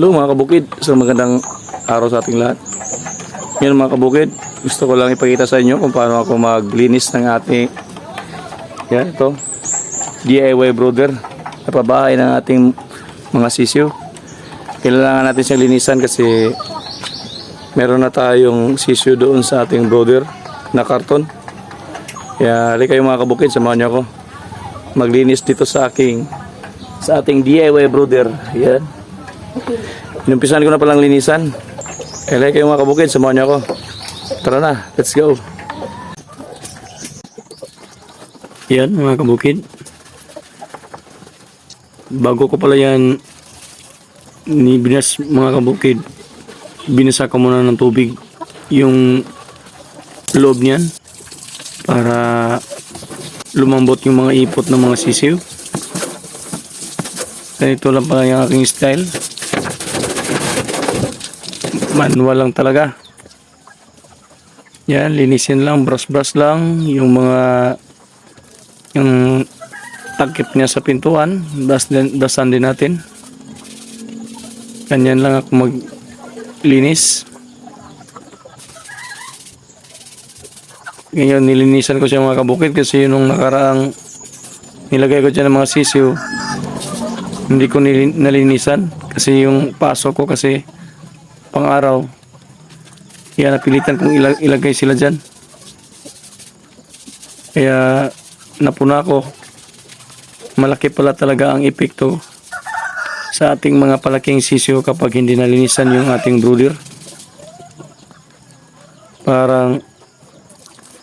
Hello mga kabukid, isang magandang araw sa ating lahat. Yan mga kabukid, gusto ko lang ipakita sa inyo kung paano ako maglinis ng ating yan ito DIY brother na pabahay ng ating mga sisiyo. Kailangan natin siyang linisan kasi meron na tayong sisiyo doon sa ating brother na karton. Kaya halika kayo mga kabukid, samahan niyo ako maglinis dito sa aking sa ating DIY brother. Yan. Inumpisan ko na palang linisan. Kaya kayo mga kabukid, samahan niyo ako. Tara na, let's go. Yan mga kabukid. Bago ko pala yan ni binas mga kabukid, binasa ko muna ng tubig yung loob niyan para lumambot yung mga ipot ng mga sisiw. Ganito lang pala yung aking style. Manual lang talaga. Yan, linisin lang, brush-brush lang yung mga yung takip niya sa pintuan, das din, dasan din natin. Ganyan lang ako maglinis. Ngayon, nilinisan ko siya mga kabukid kasi yun nung nakaraang nilagay ko dyan ng mga sisiw. Hindi ko nilin- nalinisan kasi yung pasok ko kasi pang araw. Kaya napilitan kong ilag- ilagay sila dyan. Kaya napuna ko. Malaki pala talaga ang epekto sa ating mga palaking sisiyo kapag hindi nalinisan yung ating brooder. Parang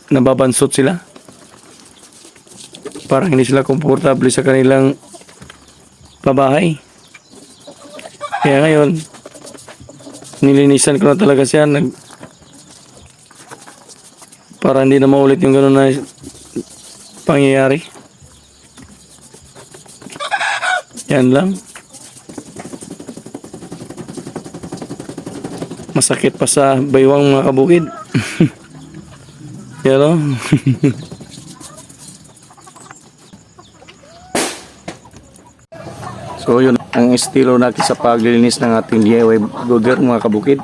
nababansot sila. Parang hindi sila komportable sa kanilang pabahay. Kaya ngayon, nilinisan ko na talaga siya. Nag, para hindi na maulit yung gano'n na pangyayari. Yan lang. Masakit pa sa baywang mga kabukid. Yan o. so yun ang estilo natin sa paglilinis ng ating DIY brother mga kabukid.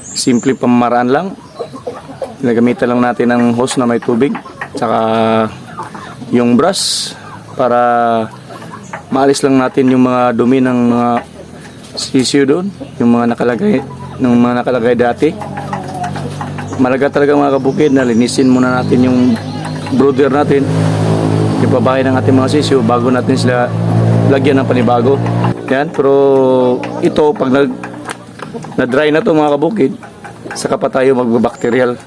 Simple pamaraan lang. Nagamitan lang natin ng hose na may tubig. Tsaka yung brush para maalis lang natin yung mga dumi ng mga sisiyo doon. Yung mga nakalagay, ng mga nakalagay dati. Malaga talaga mga kabukid na linisin muna natin yung brother natin. Yung pabahay ng ating mga sisiyo bago natin sila lagyan ng panibago. Yan, pero ito pag nag na-dry na to mga kabukid, saka pa tayo magbabacterial.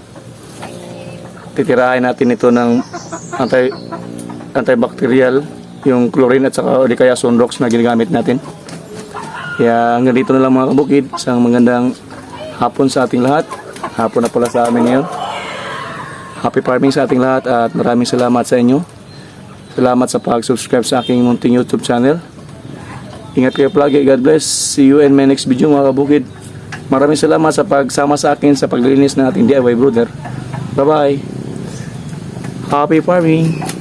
Titirahin natin ito ng anti antibacterial, yung chlorine at saka o di kaya sunrox na ginagamit natin. Kaya hanggang dito na lang mga kabukid, isang magandang hapon sa ating lahat. Hapon na pala sa amin ngayon. Happy farming sa ating lahat at maraming salamat sa inyo. Salamat sa pag-subscribe sa aking munting YouTube channel. Ingat kayo palagi. God bless. See you in my next video mga kabukid. Maraming salamat sa pagsama sa akin sa paglilinis ng ating DIY brother. Bye-bye. Happy farming!